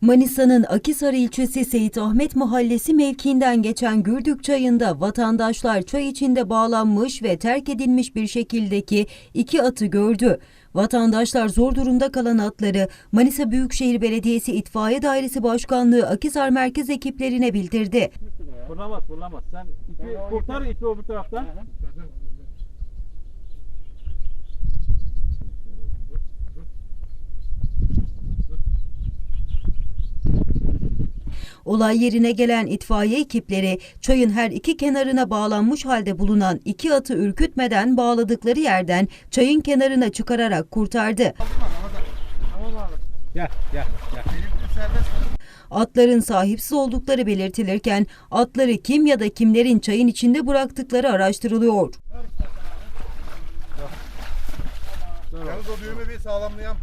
Manisa'nın Akisar ilçesi Seyit Ahmet Mahallesi mevkiinden geçen Gürdük çayında vatandaşlar çay içinde bağlanmış ve terk edilmiş bir şekildeki iki atı gördü. Vatandaşlar zor durumda kalan atları Manisa Büyükşehir Belediyesi İtfaiye Dairesi Başkanlığı Akisar Merkez ekiplerine bildirdi. Fırlamaz fırlamaz. Sen ipi kurtar ipi öbür taraftan. Olay yerine gelen itfaiye ekipleri çayın her iki kenarına bağlanmış halde bulunan iki atı ürkütmeden bağladıkları yerden çayın kenarına çıkararak kurtardı. Gel gel gel. Atların sahipsiz oldukları belirtilirken atları kim ya da kimlerin çayın içinde bıraktıkları araştırılıyor. Yalnız o düğümü bir sağlamlayalım.